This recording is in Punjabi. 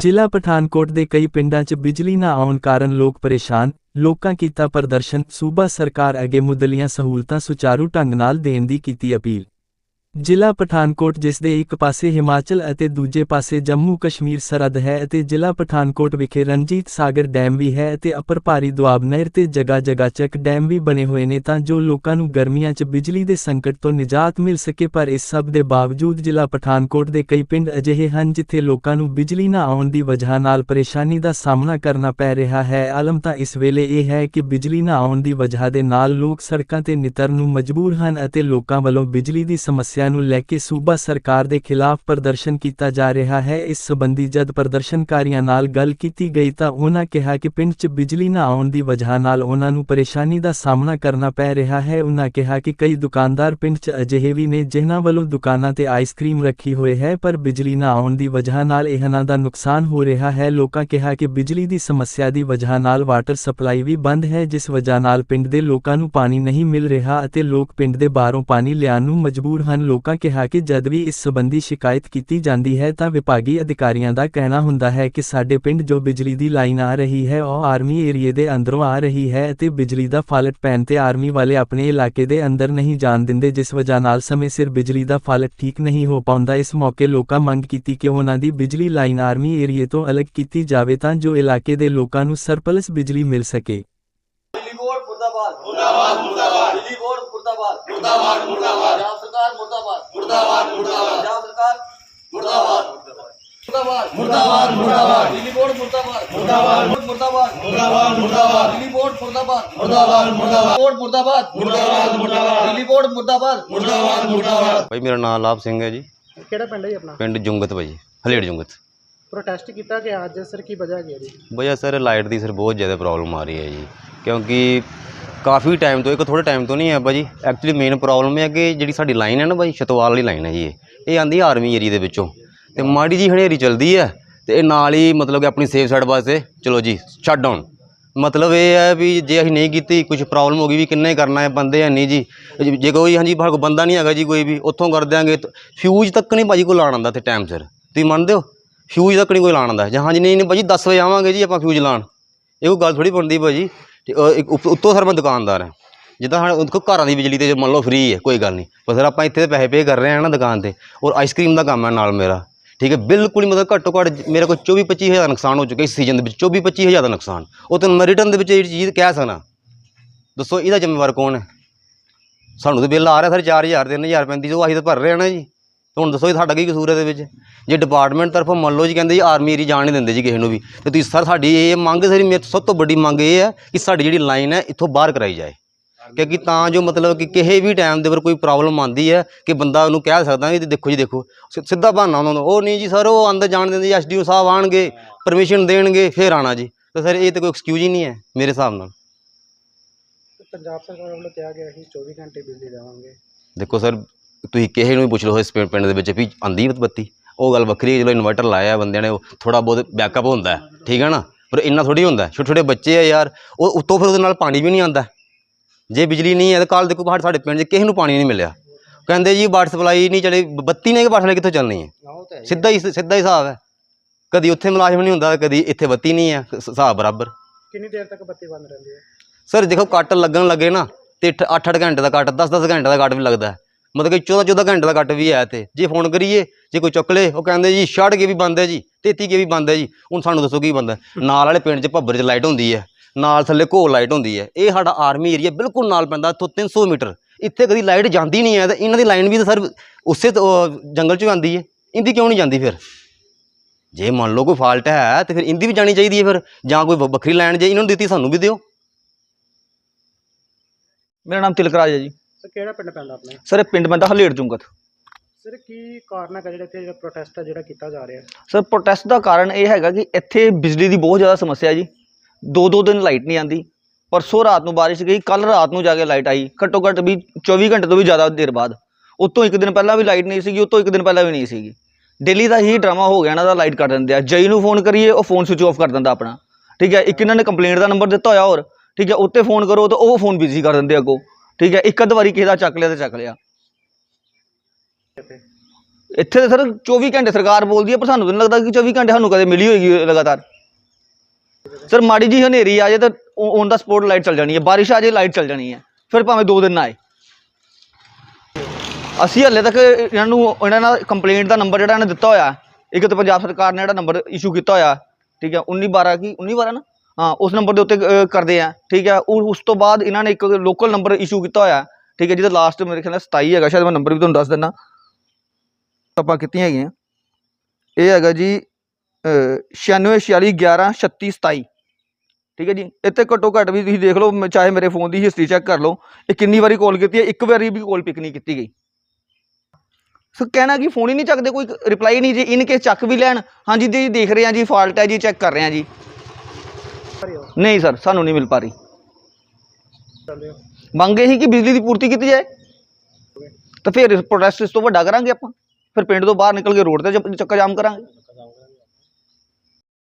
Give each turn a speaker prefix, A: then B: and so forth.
A: ਜ਼ਿਲ੍ਹਾ ਪਠਾਨਕੋਟ ਦੇ ਕਈ ਪਿੰਡਾਂ 'ਚ ਬਿਜਲੀ ਨਾ ਆਉਣ ਕਾਰਨ ਲੋਕ ਪਰੇਸ਼ਾਨ, ਲੋਕਾਂ ਕੀਤਾ ਪ੍ਰਦਰਸ਼ਨ, ਸੂਬਾ ਸਰਕਾਰ ਅੱਗੇ ਮੁੱਦਲੀਆਂ ਸਹੂਲਤਾਂ ਸੁਚਾਰੂ ਢੰਗ ਨਾਲ ਦੇਣ ਦੀ ਕੀਤੀ ਅਪੀਲ। ਜ਼ਿਲ੍ਹਾ ਪਠਾਨਕੋਟ, ਜਿਸ ਦੇ ਇੱਕ ਪਾਸੇ ਹਿਮਾਚਲ ਅਤੇ ਦੂਜੇ ਪਾਸੇ ਜੰਮੂ ਕਸ਼ਮੀਰ ਸਰਹੱਦ ਹੈ ਅਤੇ ਜ਼ਿਲ੍ਹਾ ਪਠਾਨਕੋਟ ਵਿਖੇ ਰਣਜੀਤ ਸਾਗਰ ਡੈਮ ਵੀ ਹੈ ਅਤੇ ਅਪਰ ਭਾਰੀ ਦੁਆਬ ਨਹਿਰ ਤੇ ਜਗ੍ਹਾ ਜਗ੍ਹਾ ਚੱਕ ਡੈਮ ਵੀ ਬਣੇ ਹੋਏ ਨੇ ਤਾਂ ਜੋ ਲੋਕਾਂ ਨੂੰ ਗਰਮੀਆਂ 'ਚ ਬਿਜਲੀ ਦੇ ਸੰਕਟ ਤੋਂ ਨਿਜਾਤ ਮਿਲ ਸਕੇ, ਪਰ ਇਸ ਸਭ ਦੇ ਬਾਵਜੂਦ ਜ਼ਿਲ੍ਹਾ ਪਠਾਨਕੋਟ ਦੇ ਕਈ ਪਿੰਡ ਅਜਿਹੇ ਹਨ ਜਿੱਥੇ ਲੋਕਾਂ ਨੂੰ ਬਿਜਲੀ ਨਾ ਆਉਣ ਦੀ ਵਜ੍ਹਾ ਨਾਲ ਪਰੇਸ਼ਾਨੀ ਦਾ ਸਾਹਮਣਾ ਕਰਨਾ ਪੈ ਰਿਹਾ ਹੈ। ਆਲਮ ਤਾਂ ਇਸ ਵੇਲੇ ਇਹ ਹੈ ਕਿ ਬਿਜਲੀ ਨਾ ਆਉਣ ਦੀ ਵਜ੍ਹਾ ਦੇ ਨਾਲ ਲੋਕ ਸੜਕਾਂ ਤੇ ਨਿਤਰਨ ਨੂੰ ਮਜਬੂਰ ਹਨ ਅਤੇ ਲੋਕਾਂ ਵੱਲੋਂ ਬਿਜਲੀ ਦੀ ਸਮੱਸਿਆ ਨੂੰ ਲੈ ਕੇ ਸੂਬਾ ਸਰਕਾਰ ਦੇ ਖਿਲਾਫ ਪ੍ਰਦਰਸ਼ਨ ਕੀਤਾ ਜਾ ਰਿਹਾ ਹੈ। ਇਸ ਸਬੰਧੀ ਜਦ ਪ੍ਰਦਰਸ਼ਨਕਾਰੀਆਂ ਨਾਲ ਗੱਲ ਕੀਤੀ ਗਈ ਤਾਂ ਉਹਨਾਂ ਕਿਹਾ ਕਿ ਪਿੰਡ 'ਚ ਬਿਜਲੀ ਨਾ ਆਉਣ ਦੀ ਵਜ੍ਹਾ ਨਾਲ ਉਹਨਾਂ ਨੂੰ ਪਰੇਸ਼ਾਨੀ ਦਾ ਸਾਹਮਣਾ ਕਰਨਾ ਪੈ ਰਿਹਾ ਹੈ। ਉਹਨਾਂ ਕਿਹਾ ਕਿ ਕਈ ਦੁਕਾਨਦਾਰ ਪਿੰਡ 'ਚ ਅਜਿਹੇ ਵੀ ਨੇ ਜਿਨ੍ਹਾਂ ਵੱਲੋਂ ਦੁਕਾਨਾਂ ਤੇ ਆਈਸਕ੍ਰੀਮ ਰੱਖੀ ਹੋਏ ਹੈ, ਪਰ ਬਿਜਲੀ ਨਾ ਆਉਣ ਦੀ ਵਜ੍ਹਾ ਨਾਲ ਇਹਨਾਂ ਦਾ ਨੁਕਸਾਨ ਹੋ ਰਿਹਾ ਹੈ। ਲੋਕਾਂ ਕਿਹਾ ਕਿ ਬਿਜਲੀ ਦੀ ਸਮੱਸਿਆ ਦੀ ਵਜ੍ਹਾ ਨਾਲ ਵਾਟਰ ਸਪਲਾਈ ਵੀ ਬੰਦ ਹੈ, ਜਿਸ ਵਜ੍ਹਾ ਨਾਲ ਪਿੰਡ ਦੇ ਲੋਕਾਂ ਨੂੰ ਪਾਣੀ ਨਹੀਂ ਮਿਲ ਰਿਹਾ ਅਤੇ ਲੋਕ ਪਿੰਡ ਦੇ ਬਾਹਰੋਂ ਪਾਣੀ ਲਿਆਉਣ ਨੂੰ ਮਜਬੂਰ ਹਨ। ਲੋਕਾਂ ਕਿਹਾ ਕਿ ਜਦ ਵੀ ਇਸ ਸਬੰਧੀ ਸ਼ਿਕਾਇਤ ਕੀਤੀ ਜਾਂਦੀ ਹੈ ਤਾਂ ਵਿਭਾਗੀ ਅਧਿਕਾਰੀਆਂ ਦਾ ਕਹਿਣਾ ਹੁੰਦਾ ਹੈ ਕਿ ਸਾਡੇ ਪਿੰਡ ਜੋ ਬਿਜਲੀ ਦੀ ਲਾਈਨ ਆ ਰਹੀ ਹੈ, ਉਹ ਆਰਮੀ ਏਰੀਏ ਦੇ ਅੰਦਰੋਂ ਆ ਰਹੀ ਹੈ ਅਤੇ ਬਿਜਲੀ ਦਾ ਫਾਲਟ ਪੈਣ ਤੇ ਆਰਮੀ ਵਾਲੇ ਆਪਣੇ ਇਲਾਕੇ ਦੇ ਅੰਦਰ ਨਹੀਂ ਜਾਣ ਦਿੰਦੇ, ਜਿਸ ਵਜ੍ਹਾ ਨਾਲ ਸਮੇਂ ਸਿਰ ਬਿਜਲੀ ਦਾ ਫਾਲਟ ਠੀਕ ਨਹੀਂ ਹੋ ਪਾਉਂਦਾ। ਇਸ ਮੌਕੇ ਲੋਕਾਂ ਮੰਗ ਕੀਤੀ ਕਿ ਉਹਨਾਂ ਦੀ ਬਿਜਲੀ ਲਾਈਨ ਆਰਮੀ ਏਰੀਏ ਤੋਂ ਅਲੱਗ ਕੀਤੀ ਜਾਵੇ ਤਾਂ ਜੋ ਇਲਾਕੇ ਦੇ ਲੋਕਾਂ ਨੂੰ ਸਰਪਲਸ ਬਿਜਲੀ ਮਿਲ ਸਕੇ।
B: ਦਿੱਲੀ ਬੋਰਡ ਮੁਰਦਾਬਾਦ ਮੁਰਦਾਬਾਦ ਮੁਰਦਾਬਾਦ ਦਿੱਲੀ ਬੋਰਡ ਮੁਰਦਾਬਾਦ ਮੁਰਦਾਬਾਦ ਮੁਰਦਾਬਾਦ ਪੰਜਾਬ ਸਰਕਾਰ ਮੁਰਦਾਬਾਦ ਮੁਰਦਾਬਾਦ ਮੁਰਦਾਬਾਦ ਪੰਜਾਬ ਸਰਕਾਰ ਮੁਰਦਾਬਾਦ ਮੁਰਦਾਬਾਦ ਮੁਰਦਾਬਾਦ ਮੁਰਦਾਬਾਦ ਦਿੱਲੀ ਬੋਰਡ ਮੁਰਦਾਬਾਦ ਮੁਰਦਾਬਾਦ ਮੁਰਦਾਬਾਦ ਮੁਰਦਾਬਾਦ ਮੁਰਦਾਬਾਦ ਦਿੱਲੀ ਬੋਰਡ ਮੁਰਦਾਬਾਦ ਮੁਰਦਾਬਾਦ ਮੁਰਦਾਬਾਦ ਬੋਰਡ ਮੁਰਦਾਬਾਦ ਮੁਰਦਾਬਾਦ ਮੁਰਦਾਬਾਦ ਦਿੱਲੀ ਬੋਰਡ ਮੁਰਦਾਬਾਦ ਮੁਰਦਾਬਾਦ ਮੁਰਦਾਬਾਦ
C: ਭਾਈ ਮੇਰਾ ਨਾਮ ਲਾਭ ਸਿੰਘ ਹੈ ਜੀ
D: ਕਿਹੜਾ ਪਿੰਡ ਹੈ ਜੀ ਆਪਣਾ
C: ਪਿੰਡ ਜੁੰਗਤ ਭਾਈ ਹਲੇੜ ਜੁੰਗਤ
D: ਪ੍ਰੋਟੈਸਟ ਕੀਤਾ ਕਿ ਅੱਜ ਸਰ ਕੀ ਵਜ੍ਹਾ ਹੈਗੀ ਹੈ ਜੀ
C: ਭਈਆ ਸਰ ਲਾਈਟ ਦੀ ਸਰ ਬਹੁਤ ਜ਼ਿਆਦਾ ਪ੍ਰੋਬਲਮ ਆ ਰਹੀ ਹੈ ਜੀ ਕਿਉਂਕਿ ਕਾਫੀ ਟਾਈਮ ਤੋਂ, ਇੱਕ ਥੋੜੇ ਟਾਈਮ ਤੋਂ ਨਹੀਂ ਹੈ ਭਾਜੀ। ਐਕਚੁਅਲੀ ਮੇਨ ਪ੍ਰੋਬਲਮ ਹੈ ਕਿ ਜਿਹੜੀ ਸਾਡੀ ਲਾਈਨ ਹੈ ਨਾ ਭਾਈ ਛਤਵਾਲ ਵਾਲੀ ਲਾਈਨ ਹੈ ਜੀ ਇਹ। ਇਹ ਆਂਦੀ ਆਰਮੀ ਏਰੀਆ ਦੇ ਵਿੱਚੋਂ। ਤੇ ਮਾੜੀ ਜੀ ਹਨੇਰੀ ਚਲਦੀ ਹੈ ਤੇ ਇਹ ਨਾਲ ਹੀ ਮਤਲਬ ਕਿ ਆਪਣੀ ਸੇਫ ਸਾਈਡ ਵਾਸਤੇ, ਚਲੋ ਜੀ ਸ਼ਟ ਡਾਊਨ ਮਤਲਬ ਇਹ ਹੈ ਵੀ ਜੇ ਅਸੀਂ ਨਹੀਂ ਕੀਤੀ ਕੁਝ ਪ੍ਰੋਬਲਮ ਹੋ ਗਈ ਵੀ ਕਿੰਨੇ ਕਰਨਾ ਹੈ ਬੰਦੇ ਹੈ ਨਹੀਂ ਜੀ। ਜੇ- ਜੇ ਕੋਈ, ਹਾਂਜੀ ਭਾਗ ਬੰਦਾ ਨਹੀਂ ਹੈਗਾ ਜੀ ਕੋਈ ਵੀ, ਉੱਥੋਂ ਕਰ ਦਿਆਂਗੇ। ਫਿਊਜ਼ ਤੱਕ ਨਹੀਂ ਭਾਜੀ ਕੋਈ ਲਾਣ ਆਉਂਦਾ ਤੇ ਟਾਈਮ ਸਿਰ। ਤੁਸੀਂ ਮੰਨਦੇ ਹੋ? ਫਿਊਜ਼ ਤੱਕ ਨਹੀਂ ਕੋਈ ਲਾਣ ਆਉਂਦਾ। ਜਾਂ ਹਾਂਜੀ, ਨਹੀਂ ਨਹੀਂ ਭਾਜੀ 10 ਵਜੇ ਆਵਾਂਗੇ ਜੀ ਆਪਾਂ ਫਿਊਜ਼ ਲਾਣ ਇਹ ਕੋਈ ਗੱਲ ਥੋੜੀ ਬਣਦੀ ਭਾਜੀ। ਤੇ ਉਹ ਇੱਕ ਉੱਪ- ਉੱਤੋਂ ਸਰ ਮੈਂ ਦੁਕਾਨਦਾਰ ਹਾਂ। ਜਿੱਦਾਂ ਹੁਣ ਉਹਦੇ ਕੋਲ ਘਰਾਂ ਦੀ ਬਿਜਲੀ ਤੇ ਮੰਨ ਲਓ ਫ੍ਰੀ ਹੈ, ਕੋਈ ਗੱਲ ਨਹੀਂ। ਪਰ ਸਰ ਆਪਾਂ ਇੱਥੇ ਤੇ ਪੈਸੇ ਪੇ ਕਰ ਰਹੇ ਹਾਂ ਨਾ ਦੁਕਾਨ ਤੇ, ਔਰ ਆਈਸਕ੍ਰੀਮ ਦਾ ਕੰਮ ਹੈ ਨਾਲ ਮੇਰਾ। ਠੀਕ ਹੈ, ਬਿਲਕੁਲ ਹੀ ਮਤਲਬ ਘੱਟੋ ਘੱਟ ਮੇਰੇ ਕੋਲ 24 25 ਹਜ਼ਾਰ ਨੁਕਸਾਨ ਹੋ ਚੁੱਕਾ ਇਸ ਸੀਜ਼ਨ ਦੇ ਵਿੱਚ 24 25 ਹਜ਼ਾਰ ਦਾ ਨੁਕਸਾਨ। ਉਹ ਤੈਨੂੰ ਮੈਂ ਰਿਟਰਨ ਦੇ ਵਿੱਚ ਇਹ ਚੀਜ਼ ਕਹਿ ਸਕਦਾ। ਦੱਸੋ ਇਹਦਾ ਜ਼ਿੰਮੇਵਾਰ ਕੌਣ ਹੈ? ਸਾਨੂੰ ਤਾਂ ਬਿੱਲ ਆ ਰਿਹਾ ਸਰ 4000 3000 ਪੈਂਦੀ ਜੋ ਅਸੀਂ ਤਾਂ ਭਰ ਰਹੇ ਹਾਂ ਨਾ ਜੀ। ਹੁਣ ਦੱਸੋ ਇਹ ਸਾਡਾ ਕੀ ਕਸੂਰ ਹੈ ਇਹਦੇ ਵਿੱਚ? ਜੇ ਡਿਪਾਰਟਮੈਂਟ ਤਰਫੋਂ ਮੰਨ ਲਓ ਜੀ ਕਹਿੰਦੇ ਜੀ ਆਰਮੀ ਏਰੀ ਜਾਣ ਨਹੀਂ ਦਿੰਦੇ ਜੀ ਕਿਸੇ ਨੂੰ ਵੀ ਤੇ ਤੁਸੀਂ ਸਰ ਸਾਡੀ ਇਹ ਮੰਗ ਸਰ ਮੇਰੇ ਸਭ ਤੋਂ ਵੱਡੀ ਮੰਗ ਇਹ ਹੈ ਕਿ ਸਾਡੀ ਜਿਹੜੀ ਲਾਈਨ ਹੈ ਇੱਥੋਂ ਬਾਹਰ ਕਰਾਈ ਜਾਏ। ਕਿਉਂਕਿ ਤਾਂ ਜੋ ਮਤਲਬ ਕਿ ਕਿਸੇ ਵੀ ਟਾਈਮ ਦੇ ਉੱਪਰ ਕੋਈ ਪ੍ਰੋਬਲਮ ਆਉਂਦੀ ਹੈ ਕਿ ਬੰਦਾ ਉਹਨੂੰ ਕਹਿ ਸਕਦਾ ਕਿ ਦੇਖੋ ਜੀ ਦੇਖੋ ਸਿ- ਸਿੱਧਾ ਬਹਾਨਾ ਉਹਨਾਂ ਨੂੰ ਉਹ ਨਹੀਂ ਜੀ ਸਰ ਉਹ ਅੰਦਰ ਜਾਣ ਦਿੰਦੇ ਜੀ ਐਸਡੀਓ ਸਾਹਿਬ ਆਣਗੇ ਪਰਮਿਸ਼ਨ ਦੇਣਗੇ ਫਿਰ ਆਣਾ ਜੀ। ਤਾਂ ਸਰ ਇਹ ਤਾਂ ਕੋਈ ਐਕਸਕਿਊਜ਼ ਹੀ ਨਹੀਂ ਹੈ ਮੇਰੇ ਹਿਸਾਬ ਨਾਲ।
D: ਪੰਜਾਬ ਸਰਕਾਰ ਵੱਲੋਂ ਕਿਹਾ ਗਿਆ ਕਿ 24 ਘੰਟੇ ਬਿਜਲੀ ਦੇਵਾਂਗੇ।
C: ਦੇਖੋ ਸਰ ਤੁਸੀਂ ਕਿਸੇ ਨੂੰ ਵੀ ਪੁੱਛ ਲਓ ਇਸ ਪਿੰਡ ਦੇ ਵਿੱਚ ਵੀ ਆਂਦੀ ਬੱਤੀ। ਉਹ ਗੱਲ ਵੱਖਰੀ ਹੈ ਜਦੋਂ ਇਨਵਰਟਰ ਲਾਇਆ ਬੰਦਿਆਂ ਨੇ ਥੋੜਾ ਬਹੁਤ ਬੈਕਅਪ ਹੁੰਦਾ ਠੀਕ ਹੈ ਨਾ? ਪਰ ਇੰਨਾ ਥੋੜੀ ਹੁੰਦਾ ਛੋਟੇ ਛੋਟੇ ਬੱਚੇ ਆ ਯਾਰ ਉਹ ਉੱਤੋਂ ਫਿਰ ਉਹਦੇ ਨਾਲ ਪਾਣੀ ਵੀ ਨਹੀਂ ਆਉਂਦਾ ਜੇ ਬਿਜਲੀ ਨਹੀਂ ਹੈ ਤਾਂ ਕੱਲ ਦੇਖੋ ਬਾਹਰ ਸਾਡੇ ਪਿੰਡ 'ਚ ਕਿਸੇ ਨੂੰ ਪਾਣੀ ਨਹੀਂ ਮਿਲਿਆ। ਕਹਿੰਦੇ ਜੀ ਵਾਟਰ ਸਪਲਾਈ ਨਹੀਂ ਚਲੇ ਬੱਤੀ ਨੇ ਕਿ ਵਾਟਰ ਸਪਲਾਈ ਕਿੱਥੋਂ ਚੱਲਣੀ ਹੈ? ਸਿੱਧਾ ਹੀ ਸਿੱਧਾ ਹੀ ਹਿਸਾਬ ਹੈ। ਕਦੀ ਉੱਥੇ ਮੁਲਾਜ਼ਮ ਨਹੀਂ ਹੁੰਦਾ ਕਦੀ ਇੱਥੇ ਬੱਤੀ ਨਹੀਂ ਹੈ ਹਿਸਾਬ ਬਰਾਬਰ।
D: ਕਿੰਨੀ ਦੇਰ ਤੱਕ ਬੱਤੀ ਬੰਦ ਰਹਿੰਦੀ ਹੈ?
C: ਸਰ ਦੇਖੋ ਕੱਟ ਲੱਗਣ ਲੱਗੇ ਨਾ ਤੇ 8-8 ਘੰਟੇ ਦਾ ਕੱਟ 10-10 ਘੰਟੇ ਦਾ ਕੱਟ ਵੀ ਲੱਗਦਾ ਹੈ। ਮਤਲਬ ਕਿ 14-14 ਘੰਟੇ ਦਾ ਕੱਟ ਵੀ ਹੈ ਤੇ ਜੇ ਫੋਨ ਕਰੀਏ ਜੇ ਕੋਈ ਚੁੱਕ ਲੇ ਉਹ ਕਹਿੰਦੇ ਜੀ ਛੱਡ ਕੇ ਵੀ ਬੰਦ ਹੈ ਜੀ 33 ਕੇ ਵੀ ਬੰਦ ਹੈ ਜੀ ਹੁਣ ਸਾਨੂੰ ਦੱਸੋ ਕੀ ਬੰਦ ਹੈ? ਨਾਲ ਵਾਲੇ ਪਿੰਡ 'ਚ ਭੱਬਰ 'ਚ ਲਾਈਟ ਹੁੰਦੀ ਹੈ ਨਾਲ ਥੱਲੇ ਘੋਲ ਲਾਈਟ ਹੁੰਦੀ ਹੈ। ਇਹ ਸਾਡਾ ਆਰਮੀ ਏਰੀਆ ਬਿਲਕੁਲ ਨਾਲ ਪੈਂਦਾ ਇੱਥੋਂ 300 ਮੀਟਰ। ਇੱਥੇ ਕਦੀ ਲਾਈਟ ਜਾਂਦੀ ਨਹੀਂ ਹੈ ਤੇ ਇਹਨਾਂ ਦੀ ਲਾਈਨ ਵੀ ਤਾਂ ਸਰ ਉਸੇ ਜੰਗਲ 'ਚੋਂ ਆਉਂਦੀ ਹੈ। ਇਹਦੀ ਕਿਉਂ ਨਹੀਂ ਜਾਂਦੀ ਫਿਰ? ਜੇ ਮੰਨ ਲਓ ਕੋਈ ਫਾਲਟ ਹੈ ਤੇ ਫਿਰ ਇਹਦੀ ਵੀ ਜਾਣੀ ਚਾਹੀਦੀ ਹੈ ਫਿਰ ਜਾਂ ਕੋਈ ਵੱਖਰੀ ਲਾਈਨ ਜੇ ਇਹਨਾਂ ਨੂੰ ਦਿੱਤੀ ਸਾਨੂੰ ਵੀ ਦਿਓ।
E: ਮੇਰਾ ਨਾਮ ਤਿਲਕਰਾਜ ਹੈ ਜੀ।
D: ਸਰ ਕਿਹੜਾ ਪਿੰਡ ਪੈਂਦਾ ਆਪਣੇ?
E: ਸਰ ਇਹ ਪਿੰਡ ਪੈਂਦਾ ਹਲੇੜ ਜੁੰਗਤ।
D: ਸਰ ਕੀ ਕਾਰਨ ਹੈ ਜਿਹੜਾ ਇੱਥੇ ਜਿਹੜਾ ਪ੍ਰੋਟੈਸਟ ਹੈ ਜਿਹੜਾ ਕੀਤਾ ਜਾ ਰਿਹਾ?
E: ਸਰ ਪ੍ਰੋਟੈਸਟ ਦਾ ਕਾਰਨ ਇਹ ਹੈਗਾ ਕਿ ਇੱਥੇ ਬਿਜਲੀ ਦੀ ਬਹੁਤ ਜ਼ਿਆਦਾ ਸਮੱਸਿਆ ਜੀ। ਦੋ ਦੋ ਦਿਨ ਲਾਈਟ ਨਹੀਂ ਆਂਦੀ। ਪਰਸੋਂ ਰਾਤ ਨੂੰ ਬਾਰਿਸ਼ ਗਈ ਕੱਲ ਰਾਤ ਨੂੰ ਜਾ ਕੇ ਲਾਈਟ ਆਈ। ਘੱਟੋ ਘੱਟ ਵੀ 24 ਘੰਟੇ ਤੋਂ ਵੀ ਜ਼ਿਆਦਾ ਦੇਰ ਬਾਅਦ। ਉਤੋਂ ਇੱਕ ਦਿਨ ਪਹਿਲਾਂ ਵੀ ਲਾਈਟ ਨਹੀਂ ਸੀਗੀ ਉਤੋਂ ਇੱਕ ਦਿਨ ਪਹਿਲਾਂ ਵੀ ਨਹੀਂ ਸੀਗੀ। ਡੇਲੀ ਦਾ ਹੀ ਡਰਾਮਾ ਹੋ ਗਿਆ ਇਹਨਾਂ ਦਾ ਲਾਈਟ ਕੱਟ ਦਿੰਦੇ ਆ। ਜਈ ਨੂੰ ਫੋਨ ਕਰੀਏ ਉਹ ਫੋਨ ਸਵਿਚ ਆਫ ਕਰ ਦਿੰਦਾ ਆਪਣਾ। ਠੀਕ ਹੈ ਇੱਕ ਇਹਨਾਂ ਨੇ ਕੰਪਲੇਂਟ ਦਾ ਨੰਬਰ ਦਿੱਤਾ ਹੋਇਆ ਹੋਰ। ਠੀਕ ਹੈ ਉੱਤੇ ਫੋਨ ਕਰੋ ਤਾਂ ਉਹ ਫੋਨ ਬਿਜ਼ੀ ਕਰ ਦਿੰਦੇ ਅੱਗੋਂ। ਠੀਕ ਹੈ, ਇੱਕ ਅੱਧ ਵਾਰੀ ਕਿਸੇ ਦਾ ਚੱਕ ਲਿਆ ਤੇ ਚੱਕ ਲਿਆ। ਇੱਥੇ ਤਾਂ ਸਰ 24 ਘੰਟੇ ਸਰਕਾਰ ਬੋਲਦੀ ਹੈ, ਪਰ ਸਾਨੂੰ ਤਾਂ ਨਹੀਂ ਲੱਗਦਾ ਕਿ 24 ਘੰਟੇ ਸਾਨੂੰ ਕਦੇ ਮਿਲੀ ਹੋਏਗੀ ਲਗਾਤਾਰ। ਸਰ ਮਾੜੀ ਜੀ ਹਨੇਰੀ ਆ ਜੇ ਤਾਂ ਔਨ ਦਾ ਸਪੋਟ ਲਾਈਟ ਚੱਲ ਜਾਣੀ ਹੈ, ਬਾਰਿਸ਼ ਆ ਜੇ ਲਾਈਟ ਚੱਲ ਜਾਣੀ ਹੈ, ਫਿਰ ਭਾਵੇਂ ਦੋ ਦਿਨ ਨਾ ਆਏ। ਅਸੀਂ ਹਲੇ ਤੱਕ ਇਹਨਾਂ ਨੂੰ ਇਹਨਾਂ ਨਾਲ ਕੰਪਲੇਂਟ ਦਾ ਨੰਬਰ ਜਿਹੜਾ ਇਹਨਾਂ ਦਿੱਤਾ ਹੋਇਆ, ਇੱਕ ਤਾਂ ਪੰਜਾਬ ਸਰਕਾਰ ਨੇ ਜਿਹੜਾ ਨੰਬਰ ਇਸ਼ੂ ਕੀਤਾ ਹੋਇਆ, ਠੀਕ ਹੈ 19 12 ਕੀ 19 12 ਨਾ? ਹਾਂ, ਉਸ ਨੰਬਰ ਦੇ ਉੱਤੇ ਕਰਦੇ ਆ, ਠੀਕ ਹੈ ਉਹ ਉਸ ਤੋਂ ਬਾਅਦ ਇਹਨਾਂ ਨੇ ਇੱਕ ਲੋਕਲ ਨੰਬਰ ਇਸ਼ੂ ਕੀਤਾ ਹੋਇਆ, ਠੀਕ ਹੈ ਜਿਹਦਾ ਲਾਸਟ ਮੇਰੇ ਖਿਆਲ ਨਾਲ 27 ਹੈਗਾ, ਸ਼ਾਇਦ ਮੈਂ ਨੰਬਰ ਵੀ ਤੁਹਾਨੂੰ ਦੱਸ ਦਿੰਦਾ। ਆਪਾਂ ਕੀਤੀਆਂ ਹੈਗੀਆਂ। ਇਹ ਹੈਗਾ ਜੀ 96 46 11 36 27 ਠੀਕ ਹੈ ਜੀ? ਇੱਥੇ ਘੱਟੋ ਘੱਟ ਵੀ ਤੁਸੀਂ ਦੇਖ ਲਓ, ਮ- ਚਾਹੇ ਮੇਰੇ ਫੋਨ ਦੀ ਹਿਸਟਰੀ ਚੈੱਕ ਕਰ ਲਓ, ਇਹ ਕਿੰਨੀ ਵਾਰੀ ਕਾਲ ਕੀਤੀ ਹੈ? ਇੱਕ ਵਾਰੀ ਵੀ ਕਾਲ ਪਿਕ ਨਹੀਂ ਕੀਤੀ ਗਈ। ਸੋ ਕਹਿਣਾ ਕਿ ਫੋਨ ਹੀ ਨਹੀਂ ਚੱਕਦੇ, ਕੋਈ ਰਿਪਲਾਈ ਨਹੀਂ ਜੀ ਇਨ ਕੇਸ ਚੱਕ ਵੀ ਲੈਣ। ਹਾਂਜੀ, ਜੀ, ਦੇਖ ਰਹੇ ਹਾਂ ਜੀ ਫਾਲਟ ਹੈ ਜੀ ਚੈੱਕ ਕਰ ਰਹੇ ਹਾਂ ਜੀ। ਨਹੀਂ ਸਰ, ਸਾਨੂੰ ਨਹੀਂ ਮਿਲ ਪਾ ਰਹੀ।
D: ਚੱਲਦੇ ਹੋ
E: ਮੰਗ ਇਹੀ ਕਿ ਬਿਜਲੀ ਦੀ ਪੂਰਤੀ ਕੀਤੀ ਜਾਏ। ਤਾਂ ਫਿਰ ਪ੍ਰੋਟੈਸਟ ਇਸ ਤੋਂ ਵੱਡਾ ਕਰਾਂਗੇ ਆਪਾਂ। ਫਿਰ ਪਿੰਡ ਤੋਂ ਬਾਹਰ ਨਿਕਲ ਕੇ ਰੋਡ ਤੇ ਚੱਕ- ਚੱਕਾ ਜਾਮ ਕਰਾਂਗੇ।